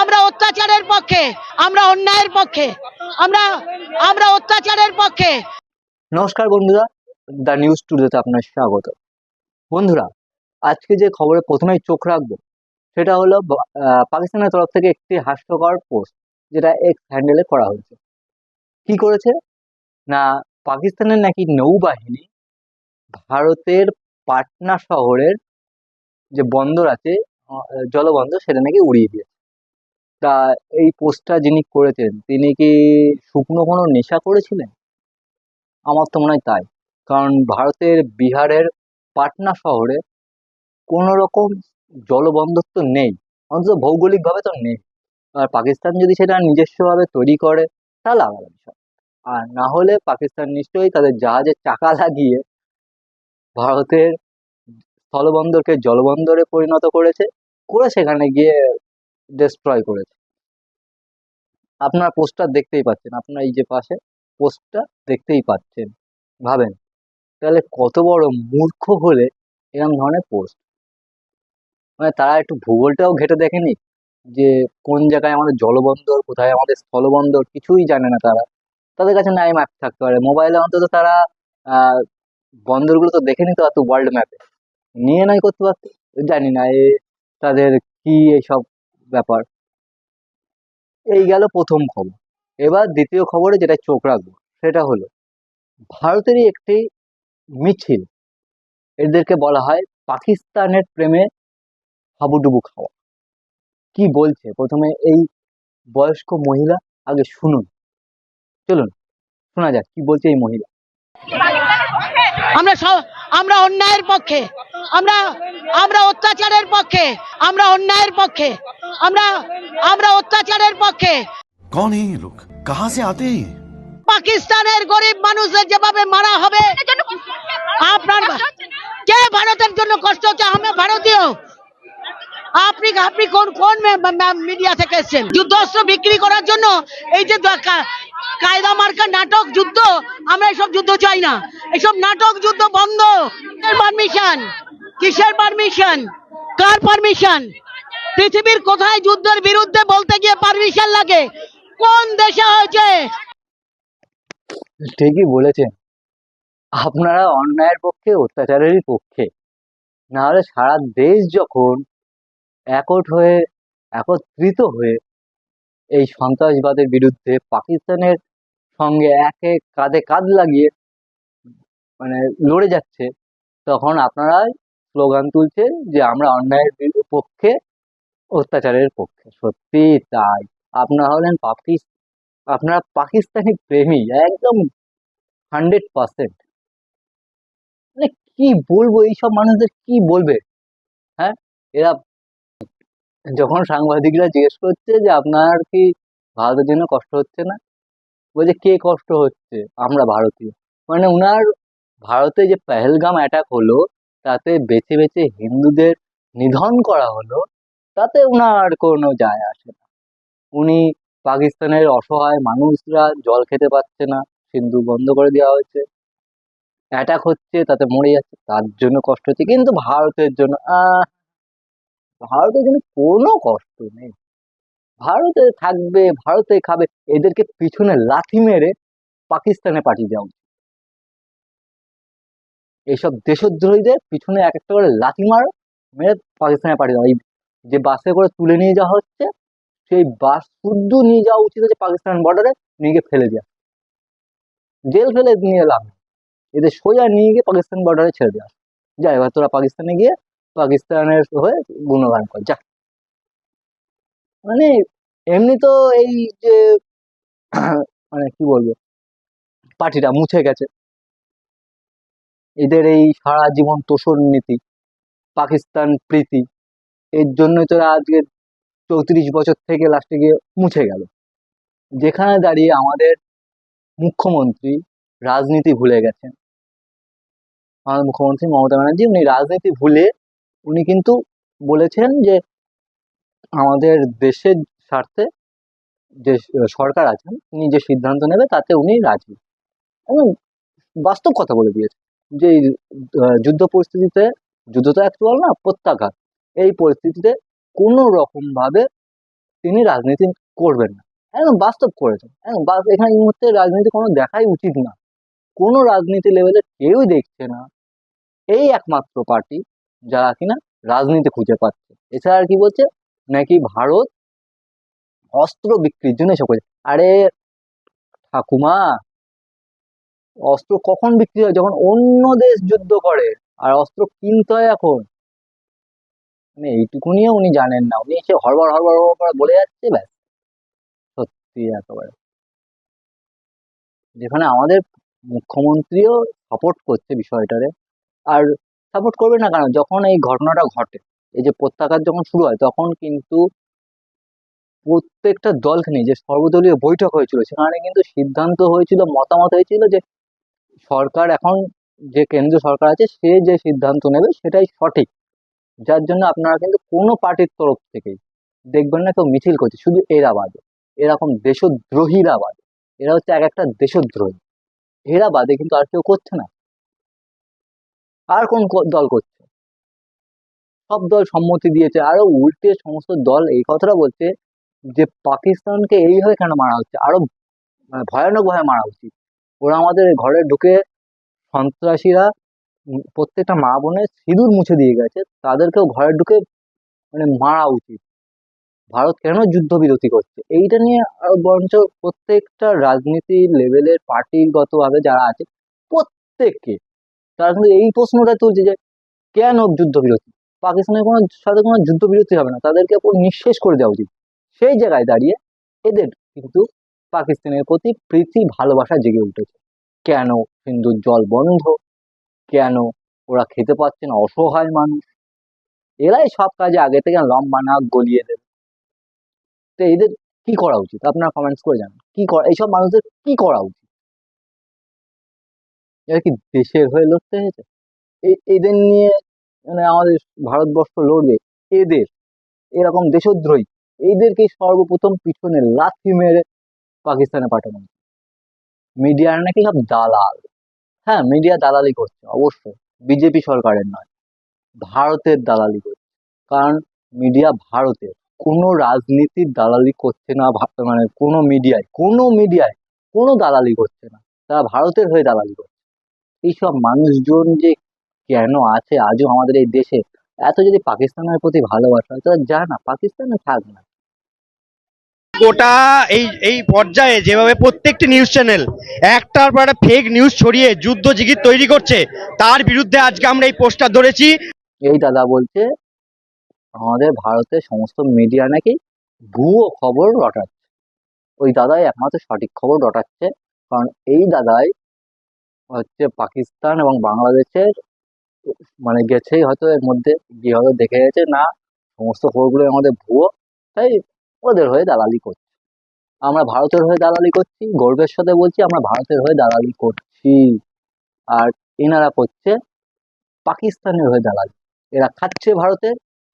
আমরা অত্যাচারের পক্ষে, আমরা অন্যায়ের পক্ষে, আমরা আমরা অত্যাচারের পক্ষে। নমস্কার বন্ধুরা, দ্য নিউজ টুডেতে আপনার স্বাগত। বন্ধুরা, আজকে যে খবরে প্রথমেই চোখ রাখব, সেটা হলো পাকিস্তানের তরফ থেকে একটি হাস্যকর পোস্ট, যেটা এক্স হ্যান্ডেলে করা হয়েছে। কি করেছে? না, পাকিস্তানের নাকি নৌবাহিনী ভারতের পাটনা শহরের যে বন্দর আছে জলবন্দর, সেটা নাকি উড়িয়ে দিয়েছে। তা এই পোস্টটা যিনি করেছেন, তিনি কি শুকনো কোনো নেশা করেছিলেন? আমার তো মনে হয় তাই। কারণ ভারতের বিহারের পাটনা শহরে কোনো রকম জলবন্দর তো নেই, অন্তত ভৌগোলিকভাবে তো নেই। আর পাকিস্তান যদি সেটা নিজস্বভাবে তৈরি করে তাহলে আলাদা বিষয়। আর না হলে পাকিস্তান নিশ্চয়ই তাদের জাহাজের চাকা লাগিয়ে ভারতের স্থলবন্দরকে জলবন্দরে পরিণত করেছে। করে সেখানে গিয়ে ডিস্ট্রয় করেছে। আপনার পোস্টটা দেখতেই পাচ্ছেন। আপনার এই যে পাশে পোস্টটা দেখতেই পাচ্ছেন। ভাবেন, তাহলে কত বড় মূর্খ হলে এরকম ধরনের পোস্ট মানে তারা একটু ভূগোলটাও ঘেটে দেখেনি? যে কোন জায়গায় আমাদের জলবন্দর, কোথায় আমাদের স্থলবন্দর, কিছুই জানে না তারা। তাদের কাছে নাই ম্যাপ থাকতে পারে। মোবাইলে অন্তত তারা বন্দরগুলো তো দেখে নিতে পারতো ওয়ার্ল্ড ম্যাপে নিয়ে নাই করতে পারতো? জানি না, এ, তাদের কি এইসব ব্যাপার। এই গেল প্রথম খবর। এবার দ্বিতীয় খবরে যেটা চোখ রাখব, সেটা হলো, ভারতেরই একটি মিছিল, এদেরকে বলা হয় পাকিস্তানের প্রেমে হাবুডুবু খাওয়া। কি বলছে? প্রথমে এই বয়স্ক মহিলা, আগে শুনুন। চলুন, শোনা যাক, কি বলছে এই মহিলা? আমরা সব, আমরা অন্যায়ের পক্ষে। আমরা আমরা অত্যাচারের পক্ষে আমরা অন্যায়ের পক্ষে আমরা আমরা অত্যাচারের পক্ষে। কোন এই লোক কাহা সে আতে পাকিস্তানের গরিব মানুষের যেভাবে মারা হবে আপনার কে ভারতের জন্য কষ্ট হচ্ছে? আমি ভারতীয়। আপনি আপনি কোন কোন মিডিয়া থেকে এসেছেন? যুদ্ধস্ত্র বিক্রি করার জন্য এই যে কায়দা মার্কা নাটক যুদ্ধ, আমরা এসব যুদ্ধ চাই না। এসব নাটক যুদ্ধ বন্ধ। পারমিশন কিসের পারমিশন কার পারমিশন পৃথিবীর কোথায় যুদ্ধের বিরুদ্ধে বলতে গিয়ে পারমিশন লাগে? কোন দেশে হয়েছে? ঠিকই বলেছেন। আপনারা অন্যায়ের পক্ষে, অত্যাচারেরই পক্ষে। না হলে সারা দেশ যখন একট হয়ে, একত্রিত হয়ে এই সন্ত্রাসবাদের বিরুদ্ধে পাকিস্তানের সঙ্গে একে কাঁধে কাঁধ লাগিয়ে মানে লড়ে যাচ্ছে, তখন আপনারা স্লোগান তুলছে যে আমরা অন্যায়ের পক্ষে, অত্যাচারের পক্ষে। সত্যি তাই। আপনারা হলেন পাকিস, আপনারা পাকিস্তানি প্রেমী, একদম হান্ড্রেড পার্সেন্ট। মানে কি বলব? এইসব মানুষদের কি বলবে? হ্যাঁ? এরা যখন সাংবাদিকরা জিজ্ঞেস করছে যে, আপনার কি ভারতের জন্য কষ্ট হচ্ছে না? বলছে, কে কষ্ট হচ্ছে? আমরা ভারতীয়। মানে উনার ভারতে যে পেহেলগাম অ্যাটাক হলো, তাতে বেছে বেছে হিন্দুদের নিধন করা হলো, তাতে উনার কোনো যায় আসে না। উনি পাকিস্তানের অসহায় মানুষরা জল খেতে পাচ্ছে না, সিন্ধু বন্ধ করে দেওয়া হয়েছে। অ্যাটাক হচ্ছে, তাতে মরে যাচ্ছে, তার জন্য কষ্ট হচ্ছে। কিন্তু ভারতের জন্য, আহ ভারতের জন্য কোনো কষ্ট নেই। ভারতে থাকবে, ভারতে খাবে, এদেরকে পিছনে লাথি মেরে পাকিস্তানে পাঠিয়ে দেওয়া উচিত। এইসব দেশদ্রোহীদের পিছনে এক একটা করে লাথি মারো, মেরে পাকিস্তানে পাঠিয়ে দেওয়া। এই যে বাসে করে তুলে নিয়ে যাওয়া হচ্ছে, সেই বাস শুদ্ধ নিয়ে যাওয়া উচিত হচ্ছে পাকিস্তান বর্ডারে নিয়ে গিয়ে ফেলে দেওয়া। জেল ফেলে নিয়ে এলাম এদের সোজা নিয়ে গিয়ে পাকিস্তান বর্ডারে ছেড়ে দেওয়া। যা, এবার তোরা পাকিস্তানে গিয়ে পাকিস্তানের হয়ে গুণগান কর যা মানে এমনি তো এই যে মানে কি বলব, পার্টিটা মুছে গেছে। এদের এই সারা জীবন তোষণ নীতি, পাকিস্তান প্রীতি, এর জন্যই তো আজকে চৌত্রিশ বছর থেকে লাস্টে গিয়ে মুছে গেল। যেখানে দাঁড়িয়ে আমাদের মুখ্যমন্ত্রী রাজনীতি ভুলে গেছেন। আমাদের মুখ্যমন্ত্রী মমতা ব্যানার্জি, উনি রাজনীতি ভুলে উনি কিন্তু বলেছেন যে আমাদের দেশের স্বার্থে যে সরকার আছেন তিনি যে সিদ্ধান্ত নেবে তাতে উনি রাজি। এবং বাস্তব কথা বলে দিয়েছে যে যুদ্ধ পরিস্থিতিতে, যুদ্ধ তো অ্যাকচুয়াল না, প্রত্যাঘাত। এই পরিস্থিতিতে কোনো রকম ভাবে তিনি রাজনীতি করবেন না। একদম বাস্তব করেছেন। একদম এখানে এই মুহূর্তে রাজনীতি কোনো দেখাই উচিত না। কোনো রাজনীতি লেভেলে কেউই দেখছে না। এই একমাত্র পার্টি যারা কিনা রাজনীতি খুঁজে পাচ্ছে। এছাড়া আর কি বলছে? নাকি ভারত অস্ত্র বিক্রির জন্য এসব করছে। আরে ঠাকুমা, অস্ত্র কখন বিক্রি হয়? যখন অন্য দেশ যুদ্ধ করে, আর অস্ত্র কিনতে হয় এখন। মানে এইটুকুনিও উনি জানেন না। উনি এসে হরবার হরবার হরবার বলে যাচ্ছে, ব্যাস। সত্যি একেবারে। যেখানে আমাদের মুখ্যমন্ত্রীও সাপোর্ট করছে বিষয়টারে। আর সাপোর্ট করবে না কেন? যখন এই ঘটনাটা ঘটে, এই যে প্রত্যাঘাত যখন শুরু হয়, তখন কিন্তু প্রত্যেকটা দলকে নিয়ে যে সর্বদলীয় বৈঠক হয়েছিল, সেখানে কিন্তু সিদ্ধান্ত হয়েছিল, মতামত হয়েছিল যে সরকার এখন যে কেন্দ্রীয় সরকার আছে, সে যে সিদ্ধান্ত নেবে সেটাই সঠিক। যার জন্য আপনারা কিন্তু কোনো পার্টির তরফ থেকেই দেখবেন না কেউ মিছিল করছে, শুধু এরা বাদে। এরকম দেশদ্রোহীরা বাদে। এরা হচ্ছে এক একটা দেশদ্রোহী। এরা বাদে কিন্তু আর কেউ করছে না। আর কোন দল করছে? সব দল সম্মতি দিয়েছে। আরও উল্টে সমস্ত দল এই কথাটা বলছে যে, পাকিস্তানকে এইভাবে কেন মারা হচ্ছে? আরও মানে ভয়ানক ভাবে মারা উচিত ওরা আমাদের ঘরে ঢুকে সন্ত্রাসীরা প্রত্যেকটা মা বোনের সিঁদুর মুছে দিয়ে গেছে। তাদেরকেও ঘরে ঢুকে মানে মারা উচিত। ভারত কেন যুদ্ধ বিরতি করছে? এইটা নিয়ে বরঞ্চ প্রত্যেকটা রাজনীতি লেভেলের পার্টিগতভাবে যারা আছে, প্রত্যেককে তারা কিন্তু এই প্রশ্নটা তুলছে যে কেন যুদ্ধবিরতি? পাকিস্তানের কোনো, সাথে কোনো যুদ্ধবিরতি হবে না। তাদেরকে পুরো নিঃশেষ করে দেওয়া উচিত। সেই জায়গায় দাঁড়িয়ে এদের কিন্তু পাকিস্তানের প্রতি প্রীতি, ভালোবাসা জেগে উঠেছে। কেন সিন্ধুর জল বন্ধ? কেন ওরা খেতে পাচ্ছে না? অসহায় মানুষ। এরাই সব কাজে আগে থেকে লম্বা নাক গলিয়ে দেবে। তো এদের কি করা উচিত? আপনারা কমেন্টস করে জানান। কি করা এইসব মানুষদের কি করা উচিত? এরা কি দেশের হয়ে লড়তে হয়েছে এদের নিয়ে মানে আমাদের ভারতবর্ষ লড়বে এদের? এরকম দেশদ্রোহী? এদেরকে সর্বপ্রথম পিছনে লাথি মেরে পাকিস্তানে পাঠানো মিডিয়ার নাকি সব দালাল? হ্যাঁ মিডিয়া দালালি করছে, অবশ্যই। বিজেপি সরকারের নয়, ভারতের দালালি করছে। কারণ মিডিয়া ভারতের, কোনো রাজনীতির দালালি করছে না মানে কোনো মিডিয়ায় কোনো মিডিয়ায় কোনো দালালি করছে না। তারা ভারতের হয়ে দালালি করছে। এইসব মানুষজন যে কেন আছে আজও আমাদের এই দেশে? এত যদি পাকিস্তানের প্রতি ভালোবাসা হয় তাহলে যা না পাকিস্তানে থাক না। গোটা এই এই পর্যায়ে যেভাবে প্রত্যেকটি নিউজ চ্যানেল একটার পর একটা ফেক নিউজ ছড়িয়ে যুদ্ধ জিগির তৈরি করছে তার বিরুদ্ধে আজকে আমরা এই পোস্টার ধরেছি। এই দাদা বলছে আমাদের ভারতের সমস্ত মিডিয়া নাকি ভুয়ো খবর রটাচ্ছে। ওই দাদাই একমাত্র সঠিক খবর রটাচ্ছে কারণ এই দাদাই হচ্ছে পাকিস্তান এবং বাংলাদেশের মানে গেছেই হয়তো এর মধ্যে গিয়ে হয়তো দেখে গেছে, না, সমস্ত খবরগুলো আমাদের ভুয়ো, তাই ওদের হয়ে দালালি করছে। আমরা ভারতের হয়ে দালালি করছি, গর্বের সাথে বলছি, আমরা ভারতের হয়ে দালালি করছি। আর এনারা করছে পাকিস্তানের হয়ে দালালি। এরা খাচ্ছে ভারতে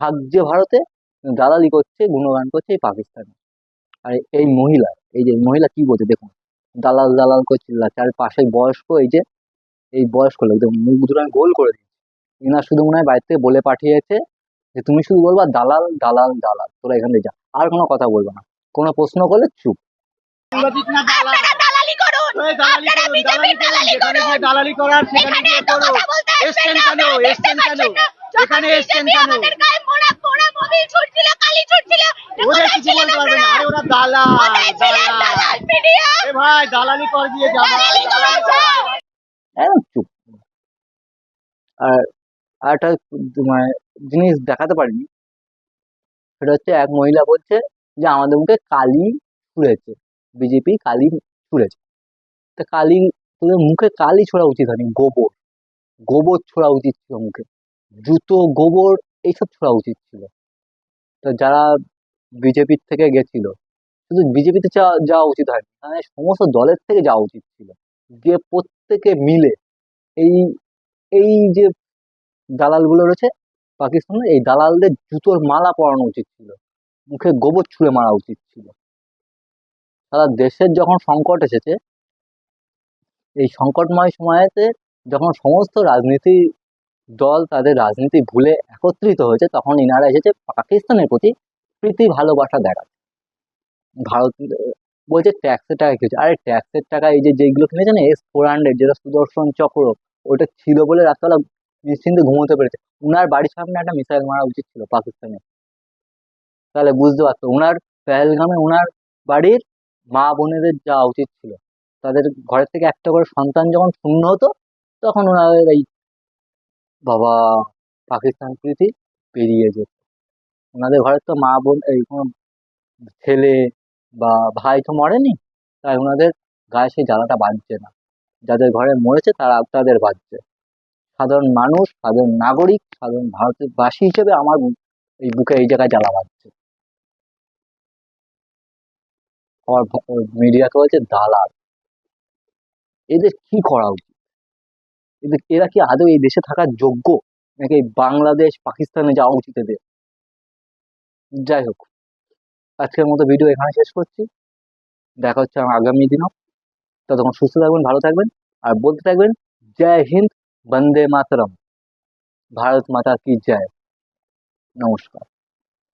হাগছে ভারতে, দালালি করছে, গুণগান করছে এই পাকিস্তানে। আর এই মহিলা, এই যে মহিলা কি বলছে দেখুন। দালাল দালাল করে চিল্লাচ্ছে আর পাশে বয়স্ক এই যে এই বয়স্ক লোক মুখ দুটো আমি গোল করে দিচ্ছি এনার শুধু মনে হয় বাড়িতে থেকে বলে পাঠিয়েছে যে তুমি শুধু বলবা দালাল দালাল দালাল তোরা এখান থেকে যা। আর কোনো কথা বলব না। কোনো প্রশ্ন করলে চুপ। দালালি করুন। আপনারা বিজেপির দালালি করুন দালালি করার সেখানে এখানে গিয়ে করো। এসছেন কেন? এসছেন কেন? এখানে এসছেন কেন? ছুটছিল কালি ছুটছিল? ওরা কিছু বলতে পারবে না। আরে ওরা দালাল দালাল। দালাল মিডিয়া এ ভাই দালালি কর দিয়ে যাবা দালালি চুপ। আর আর একটা মানে জিনিস দেখাতে পারিনি। সেটা হচ্ছে এক মহিলা বলছে যে আমাদের মুখে কালি ছুঁড়েছে। বিজেপি কালি ছুঁড়েছে। তা কালি তোদের মুখে কালি ছোড়া উচিত হয়নি গোবর। গোবর ছোড়া উচিত ছিল মুখে। জুতো গোবর এইসব ছোড়া উচিত ছিল। যারা বিজেপির থেকে গেছিল, শুধু বিজেপিতে যাওয়া উচিত হয়নি মানে সমস্ত দলের থেকে যাওয়া উচিত ছিল। যে প্রত্যেকে মিলে এই এই যে দালালগুলো রয়েছে পাকিস্তানের এই দালালদের জুতোর মালা পরানো উচিত ছিল, মুখে গোবর ছুঁড়ে মারা উচিত ছিল। সারা দেশের যখন সংকট এসেছে, এই সংকটময় সময়েতে যখন সমস্ত রাজনীতি দল তাদের রাজনীতি ভুলে একত্রিত হয়েছে, তখন ইনারা এসেছে পাকিস্তানের প্রতি প্রীতি, ভালোবাসা দেখাতে ভারত বলছে ট্যাক্সের টাকা কি হচ্ছে আরে ট্যাক্সের টাকা এই যে যেগুলো কিনেছে না এস ফোর হান্ড্রেড যেটা সুদর্শন চক্র ওটা ছিল বলে রাতবেলা নিশ্চিন্তে ঘুমোতে পেরেছে। উনার বাড়ির সামনে একটা মিসাইল মারা উচিত ছিল পাকিস্তানে। তাহলে বুঝতে পারতো ওনার পেহেলগামে ওনার বাড়ির মা বোনেদের যাওয়া উচিত ছিল। তাদের ঘরের থেকে একটা করে সন্তান যখন শূন্য হতো, তখন ওনাদের এই বাবা পাকিস্তান প্রীতি পেরিয়ে যেত। ওনাদের ঘরের তো মা বোন, এই কোনো ছেলে বা ভাই তো মরেনি, তাই ওনাদের গায়ে সেই জ্বালাটা বাজছে না। যাদের ঘরে মরেছে তারা, তাদের বাজছে সাধারণ মানুষ, সাধারণ নাগরিক, সাধারণ ভারতের বাসী হিসেবে আমার এই বুকে এই জায়গায় জ্বালা আমার মিডিয়াকে বলছে দালাল। এদের কি করা উচিত? এরা কি আদৌ এই দেশে থাকার যোগ্য? নাকি বাংলাদেশ, পাকিস্তানে যাওয়া উচিত এদের? যাই হোক, আজকের মতো ভিডিও এখানে শেষ করছি। দেখা হচ্ছে আমার আগামী দিনও। ততক্ষণ সুস্থ থাকবেন, ভালো থাকবেন, আর বলতে থাকবেন, জয় হিন্দ, বন্দে মাতরম। ভারত মাতা কি জয়? নমস্কার।